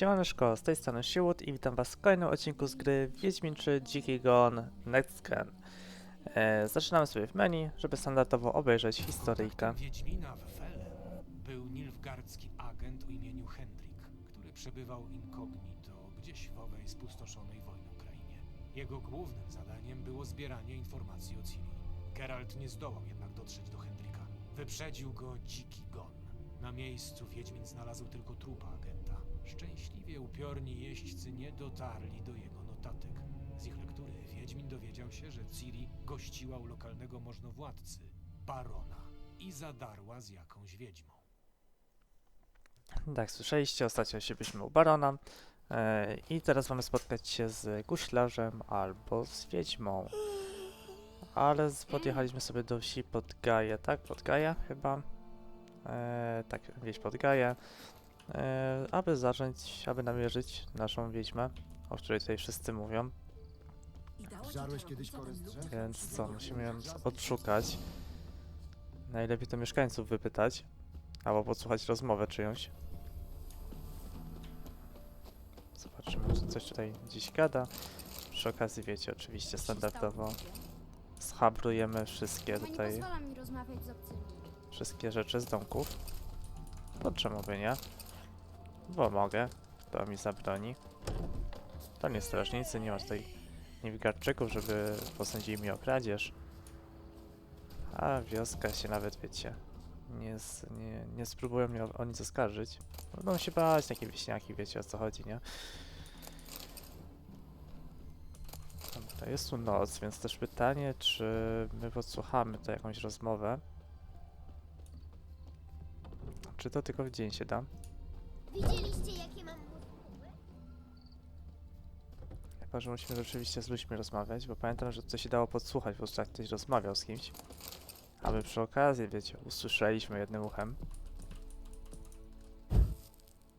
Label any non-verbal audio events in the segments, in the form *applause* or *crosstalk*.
Siemaneczko, z tej strony Siłut i witam was w kolejnym odcinku z gry Wiedźmin 3 Dziki Gon Next Gen. E, zaczynamy sobie w menu, żeby standardowo obejrzeć historyjkę. Wiedźmina w Felem był nilfgardzki agent o imieniu Hendrik, który przebywał incognito gdzieś w owej spustoszonej wojną krainie. Jego głównym zadaniem było zbieranie informacji o Ciri. Geralt nie zdołał jednak dotrzeć do Hendrika. Wyprzedził go dziki gon. Na miejscu Wiedźmin znalazł tylko trupa agenta. Szczęśliwie upiorni jeźdźcy nie dotarli do jego notatek. Z ich lektury Wiedźmin dowiedział się, że Ciri gościła u lokalnego możnowładcy, barona, i zadarła z jakąś wiedźmą. Tak, słyszeliście, ostatnio się byliśmy u Barona. E, I teraz mamy spotkać się z guślarzem albo z wiedźmą. Ale podjechaliśmy sobie do wsi pod Gaję, tak? Pod Gaję chyba. E, tak, wieś pod Gaję. E, aby zacząć, aby namierzyć naszą wiedźmę, o której tutaj wszyscy mówią. Żarłeś kiedyś? Więc co, musimy ją odszukać. Najlepiej to mieszkańców wypytać. Albo podsłuchać rozmowę czyjąś. Zobaczymy, czy coś tutaj gdzieś gada. Przy okazji, wiecie, oczywiście standardowo schabrujemy wszystkie tutaj, wszystkie rzeczy z domków. No czemu by nie? Bo mogę. To mi zabroni. To nie strażnicy, nie ma tutaj niewigardczyków, żeby posądzili mnie o kradzież. A wioska się nawet, wiecie, nie, nie, nie spróbują mnie o, o nic oskarżyć. Będą się bać, takie wieśniaki, wiecie o co chodzi, nie? Dobra, jest tu noc, więc też pytanie, czy my podsłuchamy tutaj jakąś rozmowę. Czy to tylko w dzień się da? Widzieliście, jakie mam muskuły? Chyba, że musimy rzeczywiście z ludźmi rozmawiać, bo pamiętam, że to się dało podsłuchać, po prostu jak ktoś rozmawiał z kimś. A my przy okazji, wiecie, usłyszeliśmy jednym uchem.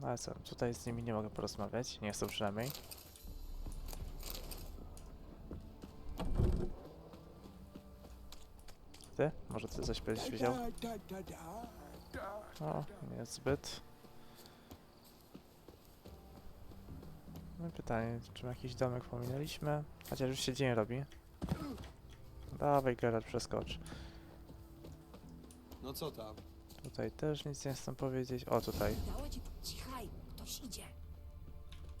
No ale co, tutaj z nimi nie mogę porozmawiać, nie chcą przynajmniej. Ty? Może ty coś będziesz wiedział? No, niezbyt. No i pytanie, czy jakiś domek pominęliśmy? Chociaż już się dzień robi. Dawaj Gerard, przeskocz. No co tam? Tutaj też nic nie chcę powiedzieć. O, tutaj. Dała ci... Cichaj, ktoś idzie.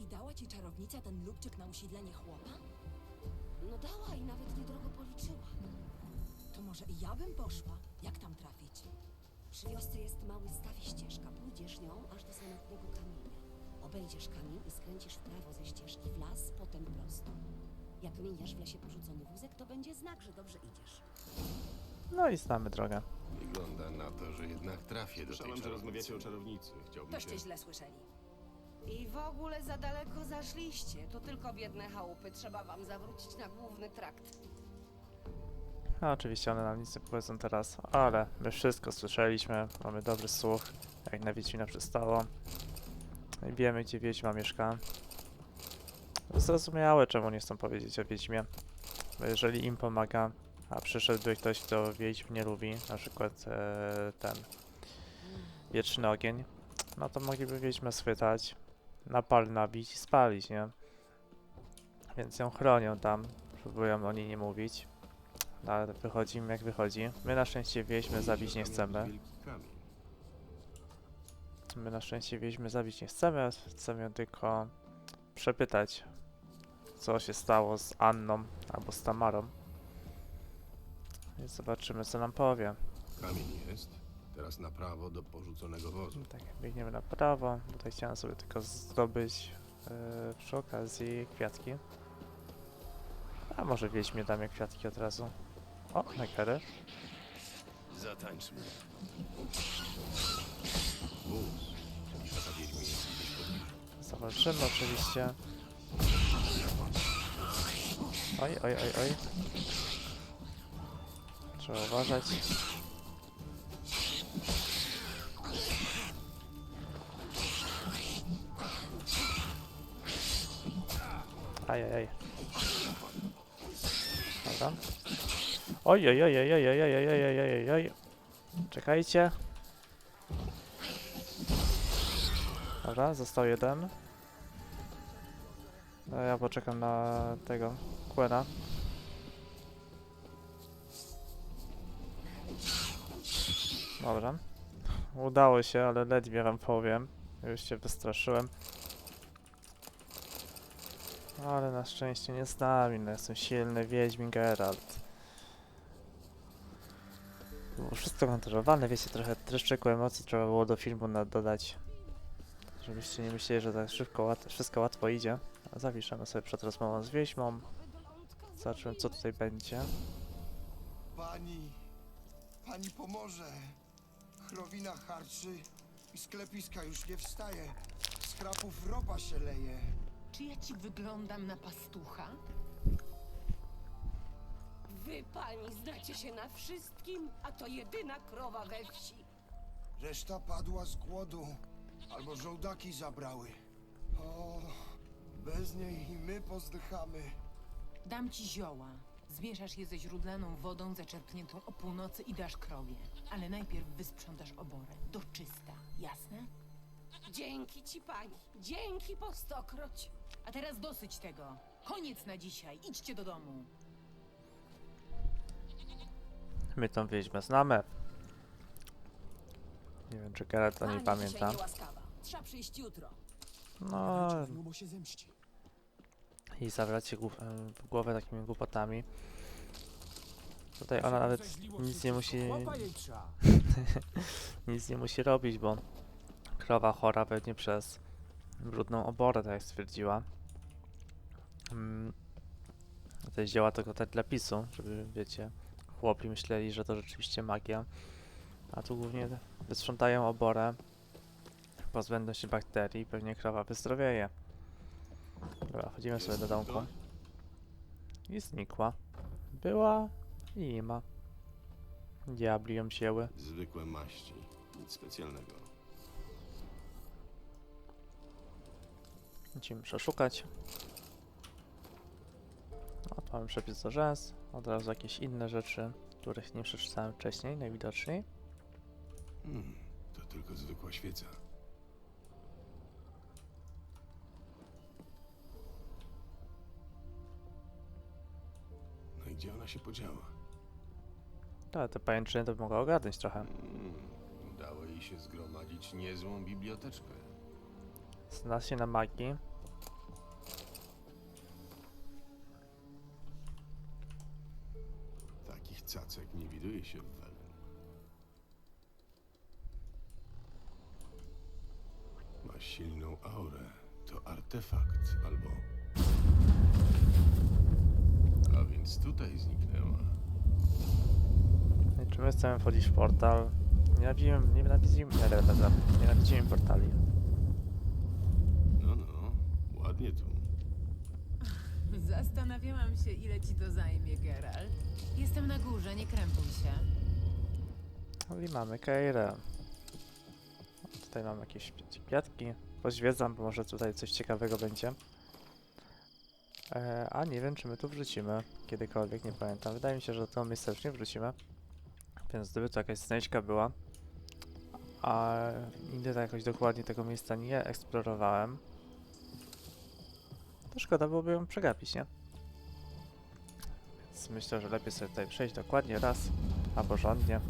I dała ci czarownica ten lubczyk na usiedlenie chłopa? No dała i nawet niedrogo policzyła. To może i ja bym poszła. Jak tam trafić? Przy wiosce jest mały staw i ścieżka. Pójdziesz nią aż do samotnego kamienia. Obejdziesz kamień i skręcisz w prawo ze ścieżki w las, potem prosto. Jak miniesz w lesie porzucony wózek, to będzie znak, że dobrze idziesz. No i znamy drogę. Wygląda na to, że jednak trafię do Słyszałem, tej że rozmawiacie czarownicy. o czarownicy. Chciałbym się... Toście źle słyszeli. I w ogóle za daleko zaszliście. To tylko biedne chałupy. Trzeba wam zawrócić na główny trakt. No, oczywiście one nam nic nie powiedzą teraz, ale my wszystko słyszeliśmy. Mamy dobry słuch, jak na Wiedźmina przystało. Wiemy, gdzie Wiedźma mieszka. Zrozumiałe, czemu nie chcą powiedzieć o Wiedźmie. Bo jeżeli im pomaga, a przyszedłby ktoś, kto Wiedźm nie lubi, na przykład e, ten Wieczny Ogień, no to mogliby Wiedźmę schwytać, na pal nabić i spalić, nie? Więc ją chronią tam, próbują o niej nie mówić. No, ale wychodzi im jak wychodzi. My na szczęście wieźmy zabić nie chcemy. My na szczęście wieźmy zabić nie chcemy, chcemy ją tylko przepytać, co się stało z Anną albo z Tamarą. Więc zobaczymy, co nam powie. Kamień jest. Teraz na prawo do porzuconego wozu. Tak, biegniemy na prawo. Tutaj chciałem sobie tylko zdobyć yy, przy okazji kwiatki. A może wieźmie damy kwiatki od razu. O, nekery. Zatańczmy. Wóz. Zobaczymy oczywiście. Oj, oj, oj, oj. Trzeba uważać. Ajajaj. Dobra. Oj, oj, oj, oj, oj, oj, oj, oj, oj, oj, oj. Czekajcie. Dobra, został jeden. No ja poczekam na tego Quena. Dobra. Udało się, ale ledwie wam powiem. Już się wystraszyłem. Ale na szczęście nie z nami, no jestem silny Wiedźmin Geralt. Było wszystko kontrolowane, wiecie, trochę dreszczyku emocji trzeba było do filmu dodać. Żebyście nie myśleli, że tak szybko, łat wszystko łatwo idzie. A Zawiszemy sobie przed rozmową z wieśmą. Zobaczymy co tutaj będzie. Pani, pani pomoże. Chrowina harczy i sklepiska już nie wstaje. Z krapów ropa się leje. Czy ja ci wyglądam na pastucha? Wy, pani, znacie się na wszystkim, a to jedyna krowa we wsi. Reszta padła z głodu. Albo żołdaki zabrały. O, bez niej i my pozdychamy. Dam ci zioła. Zmieszasz je ze źródlaną wodą zaczerpniętą o północy i dasz krowie. Ale najpierw wysprzątasz oborę. Do czysta. Jasne? Dzięki ci, pani. Dzięki po stokroć. A teraz dosyć tego. Koniec na dzisiaj. Idźcie do domu. My tą wieźmę znamy. Nie wiem czy Geralt o niej pamięta. Trzeba przyjść jutro. No i zabrać się głów- em, w głowę takimi głupotami. Tutaj ona nawet nic nie musi *laughs* nic nie musi robić, bo krowa chora pewnie przez brudną oborę, tak jak stwierdziła. Mm, to zdziała tylko tak dla pisu, żeby wiecie, chłopi myśleli, że to rzeczywiście magia. A tu głównie wysprzątają oborę, pozbędą się bakterii, pewnie krowa wyzdrowieje. Dobra, chodzimy sobie do domku. I znikła. Była i nie ma. Diabli ją wzięły. Zwykłe maści. Nic specjalnego. Musimy przeszukać. No, tu mamy przepis do rzęs. Od razu jakieś inne rzeczy, których nie przeczytałem wcześniej, najwidoczniej. Hmm, to tylko zwykła świeca. No i gdzie ona się podziała? Ale te pajęczyny to by mogła ogarnąć trochę. Hmm, udało jej się zgromadzić niezłą biblioteczkę. Zna się na magii. Takich cacek nie widuje się w. silną aurę. To artefakt albo... A więc tutaj zniknęła. I czy my chcemy wchodzić w portal? Nienawidzimy, nienawidzimy, nie, nie, nie, nienawidzimy portali. No, no, ładnie tu. Zastanawiałam się, ile ci to zajmie, Geralt. Jestem na górze, nie krępuj się. No I mamy Keirę. Tutaj mamy jakieś kwiatki. Pozwiedzam, bo może tutaj coś ciekawego będzie. E, a nie wiem, czy my tu wrócimy kiedykolwiek, nie pamiętam. Wydaje mi się, że do tego miejsca już nie wrócimy. Więc gdyby to jakaś znajdźka była, a nigdy tak jakoś dokładnie tego miejsca nie eksplorowałem, to szkoda byłoby ją przegapić, nie? Więc myślę, że lepiej sobie tutaj przejść dokładnie raz, a porządnie.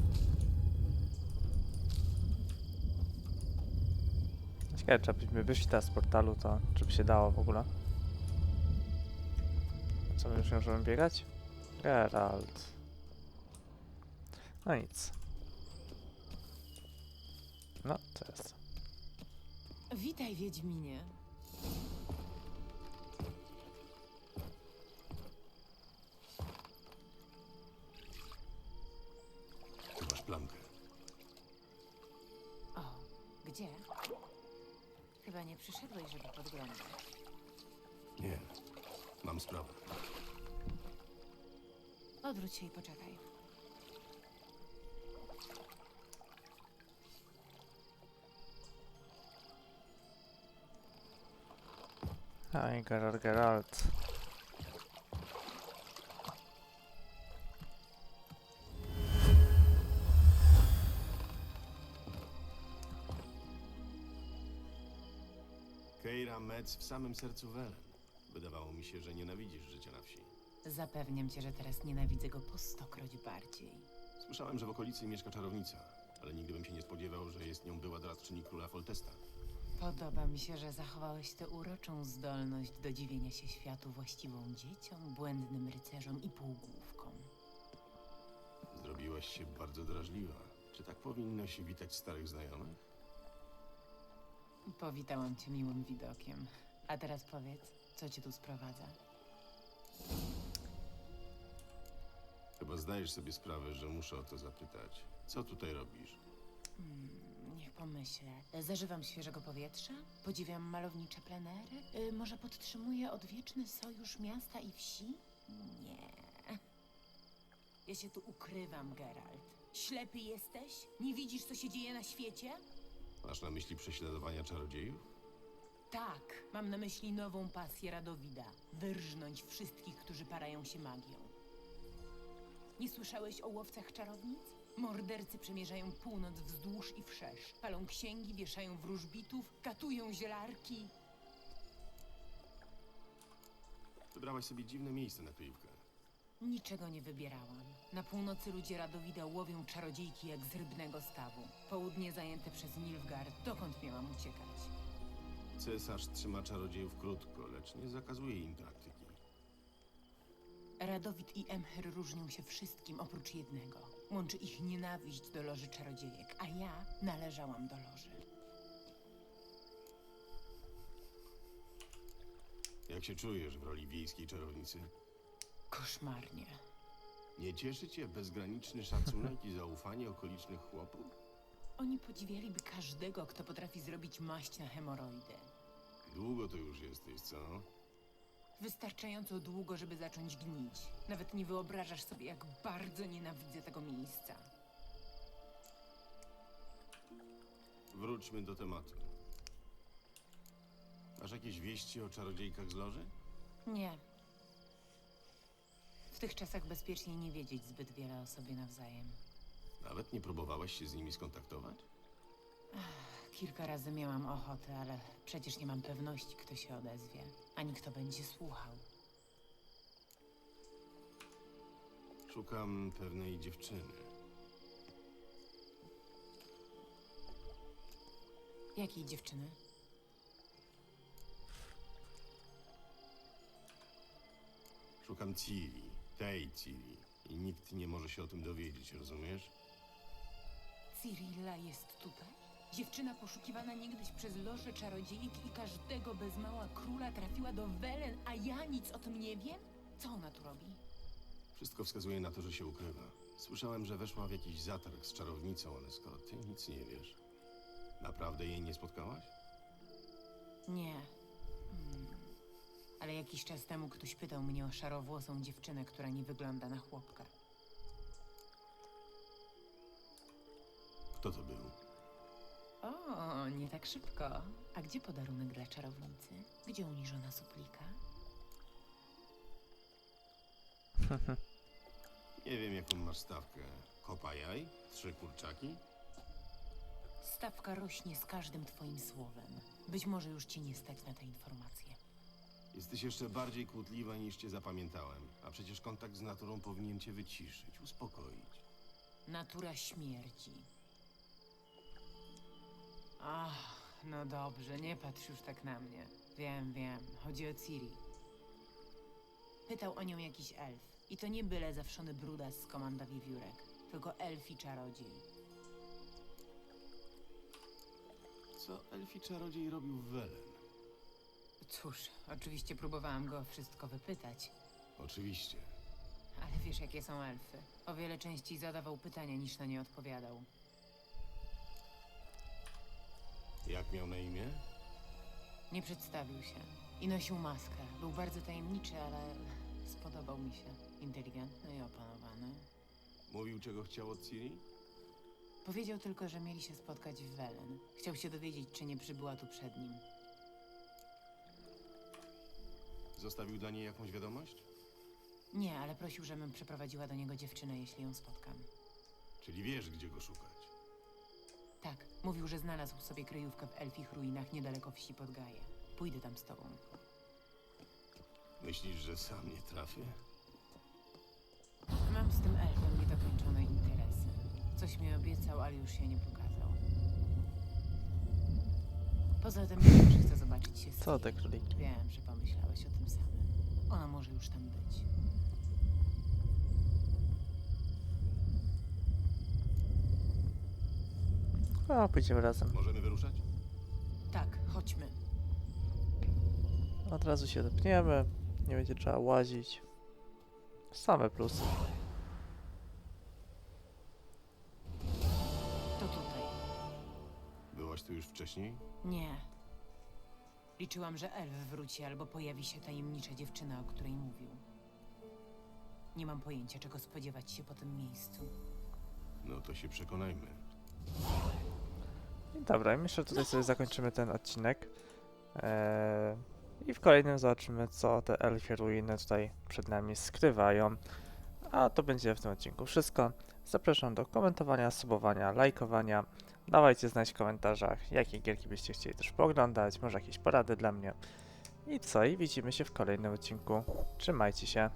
Ciekawe, czy byśmy wyszli teraz z portalu, to czy by się dało w ogóle? Co, my już nie możemy biegać? Geralt. No nic. No, to jest. Witaj, Wiedźminie. Chyba nie przyszedłeś, żeby podglądać. Nie, mam sprawę. Odwróć się i poczekaj. Aj, Geralt, Geralt. W samym sercu Welen. Wydawało mi się, że nienawidzisz życia na wsi. Zapewniam cię, że teraz nienawidzę go po stokroć bardziej. Słyszałem, że w okolicy mieszka czarownica, ale nigdy bym się nie spodziewał, że jest nią była doradczyni króla Foltesta. Podoba mi się, że zachowałeś tę uroczą zdolność do dziwienia się światu właściwą dzieciom, błędnym rycerzom i półgłówkom. Zrobiłaś się bardzo drażliwa. Czy tak powinno się witać starych znajomych? Powitałam cię miłym widokiem. A teraz powiedz, co cię tu sprowadza? Chyba zdajesz sobie sprawę, że muszę o to zapytać. Co tutaj robisz? Hmm, niech pomyślę. Zażywam świeżego powietrza? Podziwiam malownicze plenery? Y, może podtrzymuję odwieczny sojusz miasta i wsi? Nie. Ja się tu ukrywam, Geralt. Ślepy jesteś? Nie widzisz, co się dzieje na świecie? Masz na myśli prześladowania czarodziejów? Tak, mam na myśli nową pasję Radowida. Wyrżnąć wszystkich, którzy parają się magią. Nie słyszałeś o łowcach czarownic? Mordercy przemierzają północ wzdłuż i wszerz. Palą księgi, wieszają wróżbitów, katują zielarki. Wybrałaś sobie dziwne miejsce na kryjówkę. Niczego nie wybierałam. Na północy ludzie Radowida łowią czarodziejki jak z rybnego stawu. Południe zajęte przez Nilfgaard. Dokąd miałam uciekać? Cesarz trzyma czarodziejów krótko, lecz nie zakazuje im praktyki. Radowid i Emhyr różnią się wszystkim oprócz jednego. Łączy ich nienawiść do Loży Czarodziejek, a ja należałam do Loży. Jak się czujesz w roli wiejskiej czarownicy? Koszmarnie. Nie cieszy cię bezgraniczny szacunek i zaufanie okolicznych chłopów? Oni podziwialiby każdego, kto potrafi zrobić maść na hemoroidy. Długo to już jesteś, co? Wystarczająco długo, żeby zacząć gnić. Nawet nie wyobrażasz sobie, jak bardzo nienawidzę tego miejsca. Wróćmy do tematu. Masz jakieś wieści o czarodziejkach z loży? Nie. W tych czasach bezpiecznie nie wiedzieć zbyt wiele o sobie nawzajem. Nawet nie próbowałaś się z nimi skontaktować? Kilka razy miałam ochotę, ale przecież nie mam pewności, kto się odezwie, ani kto będzie słuchał. Szukam pewnej dziewczyny. Jakiej dziewczyny? Szukam Ciri, tej Ciri. I nikt nie może się o tym dowiedzieć, rozumiesz? Cyrilla jest tutaj? Dziewczyna poszukiwana niegdyś przez loże czarodziejek i każdego bez mała króla trafiła do Welen, a ja nic o tym nie wiem? Co ona tu robi? Wszystko wskazuje na to, że się ukrywa. Słyszałem, że weszła w jakiś zatarg z czarownicą, ale skoro ty nic nie wiesz, naprawdę jej nie spotkałaś? Nie. Ale jakiś czas temu ktoś pytał mnie o szarowłosą dziewczynę, która nie wygląda na chłopka. Kto to był? O, nie tak szybko. A gdzie podarunek dla czarownicy? Gdzie uniżona suplika? *laughs* Nie wiem, jaką masz stawkę. Kopa jaj? Trzy kurczaki? Stawka rośnie z każdym twoim słowem. Być może już ci nie stać na te informacje. Jesteś jeszcze bardziej kłótliwa niż cię zapamiętałem. A przecież kontakt z naturą powinien cię wyciszyć, uspokoić. Natura śmierci. Ach, no dobrze, nie patrz już tak na mnie. Wiem, wiem, chodzi o Ciri. Pytał o nią jakiś elf. I to nie byle zawszony brudas z komanda wiewiórek, tylko elfi czarodziej. Co elfi czarodziej robił w Welen? Cóż, oczywiście próbowałam go o wszystko wypytać, Oczywiście. ale wiesz jakie są elfy. O wiele częściej zadawał pytania niż na nie odpowiadał. Jak miał na imię? Nie przedstawił się i nosił maskę. Był bardzo tajemniczy, ale spodobał mi się. Inteligentny i opanowany. Mówił, czego chciał od Ciri? Powiedział tylko, że mieli się spotkać w Welen. Chciał się dowiedzieć, czy nie przybyła tu przed nim. Zostawił dla niej jakąś wiadomość? Nie, ale prosił, żebym przeprowadziła do niego dziewczynę, jeśli ją spotkam. Czyli wiesz, gdzie go szukać. Tak, mówił, że znalazł sobie kryjówkę w elfich ruinach niedaleko wsi pod. Pójdę tam z tobą. Myślisz, że sam nie trafię? Mam z tym elfem niedokończone interesy. Coś mi obiecał, ale już się nie pokazał. Poza tym też chcę zobaczyć się z Co te króliki? Wiem, że pomyślałeś o tym samym. Ona może już tam być. No, pójdziemy razem. Możemy wyruszać? Tak, chodźmy. Od razu się dopniemy. Nie będzie trzeba łazić. Same plusy. Tu już wcześniej? Nie. Liczyłam, że elf wróci albo pojawi się tajemnicza dziewczyna, o której mówił. Nie mam pojęcia, czego spodziewać się po tym miejscu. No to się przekonajmy. I dobra, myślę, że tutaj sobie zakończymy ten odcinek. Eee, I w kolejnym zobaczymy, co te elfie ruiny tutaj przed nami skrywają. A to będzie w tym odcinku wszystko. Zapraszam do komentowania, subowania, lajkowania. Dawajcie znać w komentarzach, jakie gierki byście chcieli też pooglądać, może jakieś porady dla mnie. I co? I widzimy się w kolejnym odcinku. Trzymajcie się.